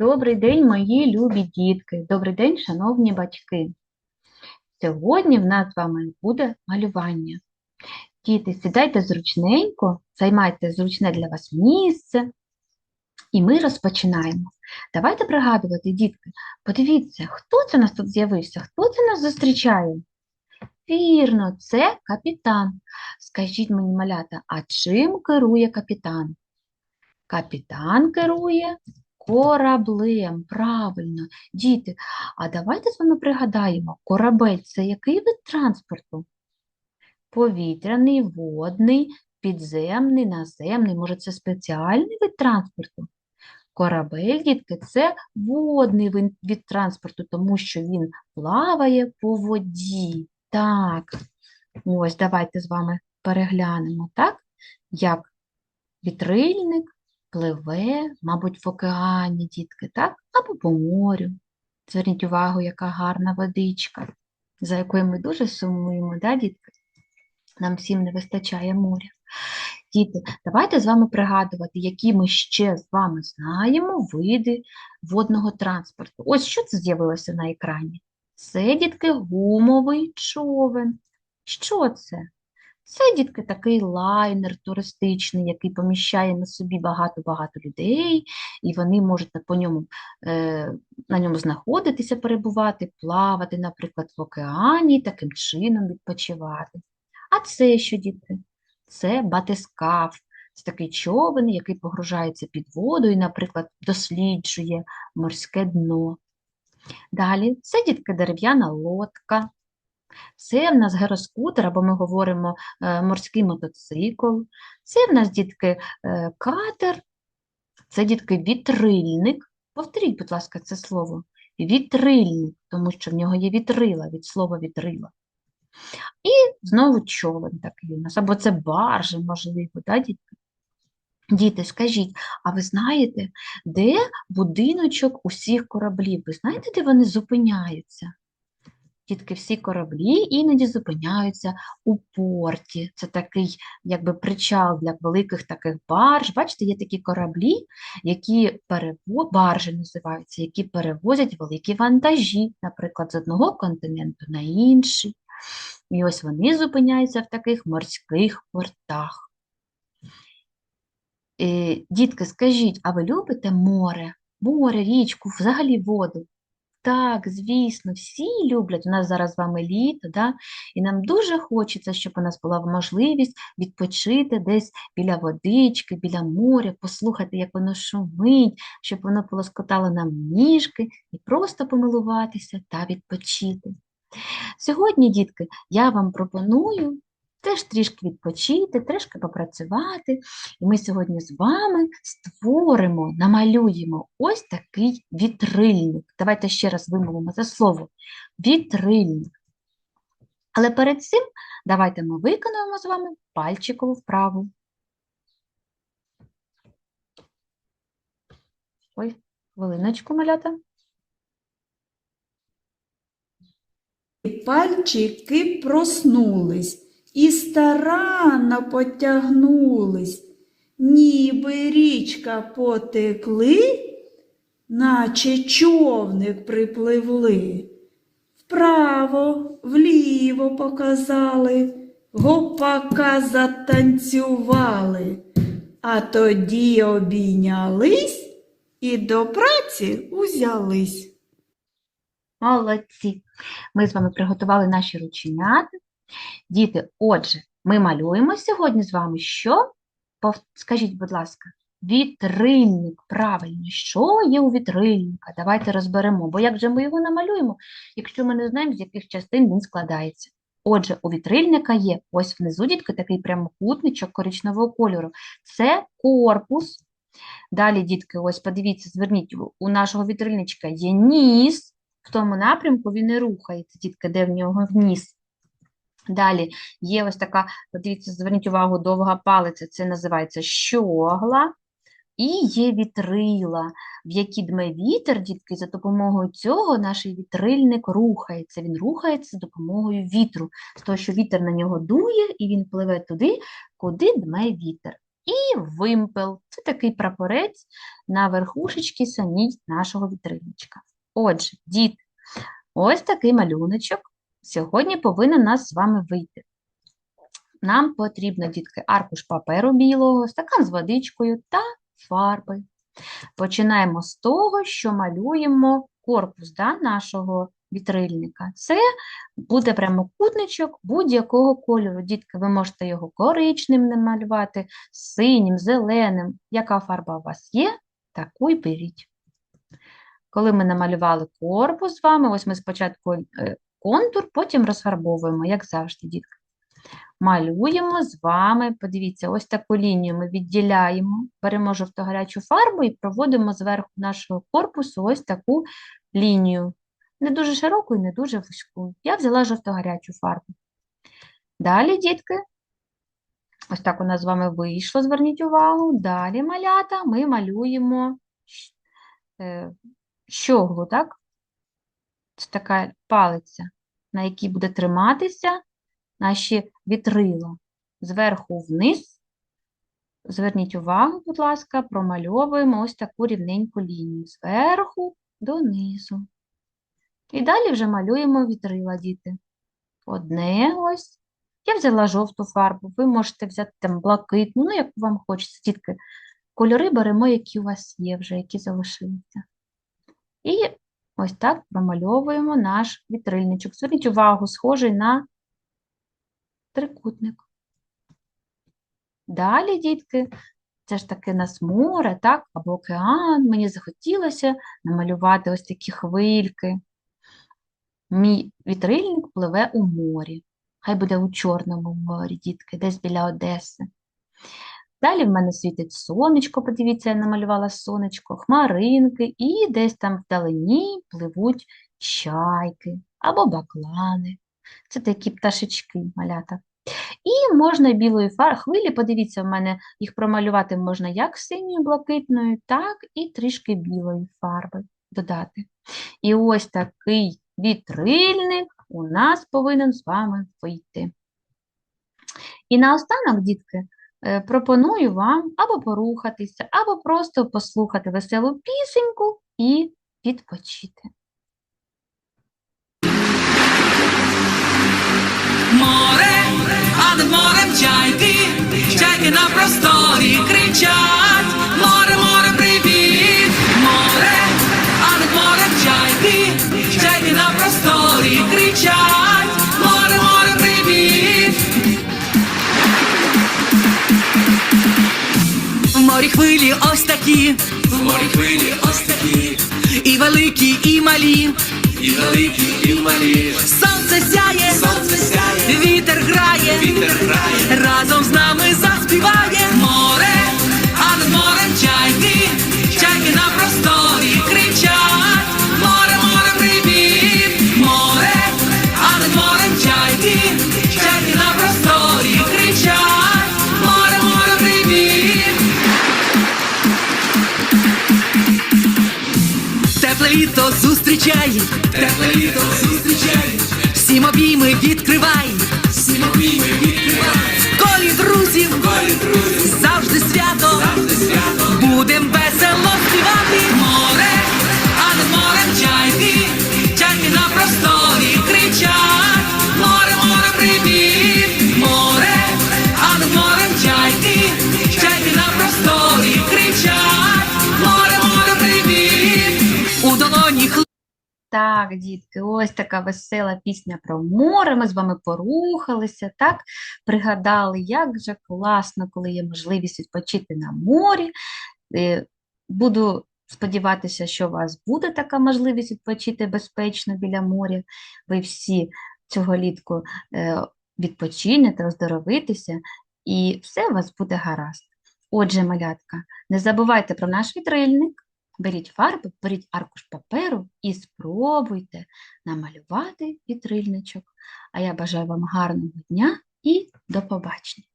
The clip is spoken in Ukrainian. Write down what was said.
Добрий день, мої любі дітки. Добрий день, шановні батьки. Сьогодні в нас з вами буде малювання. Діти, сідайте зручненько, займайте зручне для вас місце. І ми розпочинаємо. Давайте пригадувати, дітки, подивіться, хто це у нас тут з'явився, хто це нас зустрічає? Вірно, це капітан. Скажіть мені, малята, а чим керує капітан? Капітан керує кораблем. Правильно. Діти, а давайте з вами пригадаємо, корабель це який вид транспорту? Повітряний, водний, підземний, наземний. Може, це спеціальний вид транспорту? Корабель, дітки, це водний вид транспорту, тому що він плаває по воді. Так, ось давайте з вами переглянемо, так? Як вітрильник пливе, мабуть, в океані, дітки, так? Або по морю. Зверніть увагу, яка гарна водичка, за якою ми дуже сумуємо, да, дітки? Нам всім не вистачає моря. Діти, давайте з вами пригадувати, які ми ще з вами знаємо види водного транспорту. Ось що це з'явилося на екрані? Це, дітки, гумовий човен. Що це? Це, дітки, такий лайнер туристичний, який поміщає на собі багато-багато людей, і вони можуть по ньому, е, на ньому знаходитися, перебувати, плавати, наприклад, в океані, таким чином відпочивати. А це що, дітки? Це батискаф. Це такий човен, який погружається під воду і, наприклад, досліджує морське дно. Далі це, дітки, дерев'яна лодка. Це в нас гироскутер, або ми говоримо е, морський мотоцикл. Це в нас, дітки, е, катер, це, дітки, вітрильник. Повторіть, будь ласка, це слово. Вітрильник, тому що в нього є вітрила, від слова вітрила. І знову човен такий у нас, або це баржа, можливо, да, дітки? Діти, скажіть, а ви знаєте, де будиночок усіх кораблів? Ви знаєте, де вони зупиняються? Дітки, всі кораблі іноді зупиняються у порті. Це такий якби причал для великих таких барж. Бачите, є такі кораблі, які перево... баржі називаються, які перевозять великі вантажі, наприклад, з одного континенту на інший. І ось вони зупиняються в таких морських портах. Е, Дітки, скажіть, а ви любите море? Море, річку, взагалі воду? Так, звісно, всі люблять. У нас зараз з вами літо, да? і нам дуже хочеться, щоб у нас була можливість відпочити десь біля водички, біля моря, послухати, як воно шумить, щоб воно полоскотало нам ніжки і просто помилуватися та відпочити. Сьогодні, дітки, я вам пропоную теж трішки відпочити, трішки попрацювати. І ми сьогодні з вами створимо, намалюємо ось такий вітрильник. Давайте ще раз вимовимо це слово вітрильник. Але перед цим давайте ми виконуємо з вами пальчикову вправу. Ой, хвилиночку, малята. Пальчики проснулись і старанно потягнулись, ніби річка потекли, наче човник припливли. Вправо, вліво показали, гопака затанцювали, а тоді обійнялись і до праці узялись. Молодці! Ми з вами приготували наші рученята. Діти, отже, ми малюємо сьогодні з вами що? Скажіть, будь ласка, вітрильник. Правильно, що є у вітрильника? Давайте розберемо, бо як же ми його намалюємо, якщо ми не знаємо, з яких частин він складається. Отже, у вітрильника є ось внизу, дітки, такий прямокутничок коричневого кольору. Це корпус. Далі, дітки, ось подивіться, зверніть, у нашого вітрильничка є ніс, в тому напрямку він і рухається, дітки, де в нього ніс. Далі є ось така, подивіться, зверніть увагу, довга палиця, це називається щогла. І є вітрила, в які дме вітер, дітки, за допомогою цього наш вітрильник рухається. Він рухається за допомогою вітру, з того, що вітер на нього дує, і він пливе туди, куди дме вітер. і вимпел. Це такий прапорець на верхушечці самій нашого вітрильничка. Отже, діти, ось такий малюночок сьогодні повинен нас з вами вийти. Нам потрібно, дітки, аркуш паперу білого, стакан з водичкою та фарби. Починаємо з того, що малюємо корпус да, нашого вітрильника. Це буде прямокутничок будь-якого кольору. Дітки, ви можете його коричневим намалювати, синім, зеленим. Яка фарба у вас є, таку й беріть. Коли ми намалювали корпус з вами, ось ми спочатку е, контур, потім розфарбовуємо, як завжди, дітки. Малюємо з вами, подивіться, ось таку лінію ми відділяємо, беремо жовто-гарячу фарбу і проводимо зверху нашого корпусу ось таку лінію. Не дуже широку і не дуже вузьку. Я взяла жовто-гарячу фарбу. Далі, дітки, ось так у нас з вами вийшло, зверніть увагу. Далі, малята, ми малюємо е, щоглу, так? Це така палиця, на якій буде триматися наші вітрила. Зверху вниз. Зверніть увагу, будь ласка, промальовуємо ось таку рівненьку лінію. Зверху донизу. І далі вже малюємо вітрила, діти. Одне ось. Я взяла жовту фарбу, ви можете взяти там блакитну, ну, як вам хочеться, дітки. Кольори беремо, які у вас є вже, які залишилися. І ось так промальовуємо наш вітрильничок. Зверніть увагу, схожий на трикутник. Далі, дітки, це ж таки нас море, так, або океан. Мені захотілося намалювати ось такі хвильки. Мій вітрильник пливе у морі. Хай буде у Чорному морі, дітки, десь біля Одеси. Далі в мене світить сонечко, подивіться, я намалювала сонечко, хмаринки, і десь там вдалині пливуть чайки або баклани. Це такі пташечки, малята. І можна білої фар... хвилі, подивіться, в мене їх промалювати можна як синьою, блакитною, так і трішки білої фарби додати. І ось такий вітрильник у нас повинен з вами вийти. І наостанок, дітки, пропоную вам або порухатися, або просто послухати веселу пісеньку і відпочити. Море, а над морем чайки, чайки на просторі хвилі ось такі, в морі хвилі ось такі, і великі, і малі, і великі, і малі. Сонце сяє, сонце сяє, вітер грає, вітер грає, разом з нами заспіває літо зустрічай, тепле літо зустрічай, всім обійми відкривай, всім обійми відкривай, в колі друзів, в колі друзів, завжди свято, завжди свято, будем весело співати. Море, Так, дітки, ось така весела пісня про море. Ми з вами порухалися, так? Пригадали, як же класно, коли є можливість відпочити на морі. Е, Буду сподіватися, що у вас буде така можливість відпочити безпечно біля моря. Ви всі цього літку е, відпочинете, оздоровитеся, і все у вас буде гаразд. Отже, малятка, не забувайте про наш вітрильник. Беріть фарби, беріть аркуш паперу і спробуйте намалювати вітрильничок. А я бажаю вам гарного дня і до побачення!